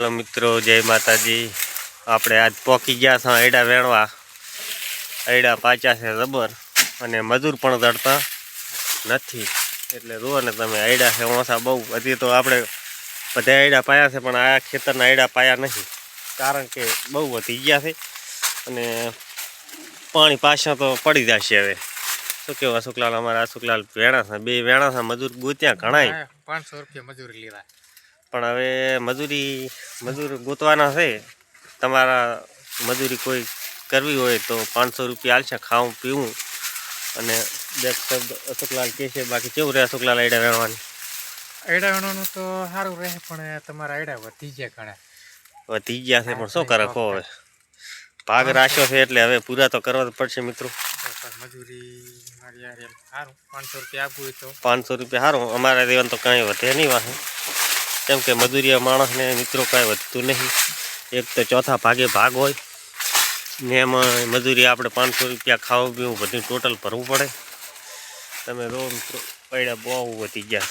Hello મિત્રો, જય માતાજી. આપણે આજ પોકી ગયા છે આયડા વેણવા. આયડા પાચા છે જબર અને મજૂર પણ દડતા નથી. એટલે જુઓ ને તમે આયડા છે ઓછા બહુ. હજી તો આપણે બધા આયડા પાયા છે, પણ આ ખેતરના આયડા પાયા નથી. કારણ કે બહુ વધી ગયા છે અને પાણી પાછા તો પડી જશે હવે. શું કેવું અશોકલાલ અમારા અશોકલાલ વેણા છે, બે વેણા છે, મજૂર ગોત્યા ઘણા પાંચસો રૂપિયા મજૂરી લેવા પણ હવે મજૂરી મજૂર ગોતવાના છે. તમારા મજૂરી કોઈ કરવી હોય તો પાંચસો રૂપિયા હાલશે ખાવું પીવું. અને બે શબ્દ અશોકલાલ કહે છે બાકી કેવું રહે અશોકલાલ આઈડા વેણવાની આઈડા વેણવાનું તો સારું રહે પણ તમારા આયડા વધી ગયા ઘણા. વધી ગયા છે પણ શું કરે કહો હવે? ભાગ રાખ્યો છે એટલે હવે પૂરા તો કરવા જ પડશે મિત્રો. મજૂરી મારી સારું. પાંચસો રૂપિયા આપવું તો. પાંચસો રૂપિયા સારું અમારા દેવાનું તો કાંઈ વધે નહીં વાહે. કેમ કે મજૂરિયા માણસને મિત્રો કાંઈ વધતું નહીં. એક તો ચોથા ભાગે ભાગ હોય. ને એમાં મજૂરી આપણે પાંચસો રૂપિયા ખાવું પીવું બધું ટોટલ ભરવું પડે. તમે રો મિત્રો, પૈડા બહુ વધી ગયા.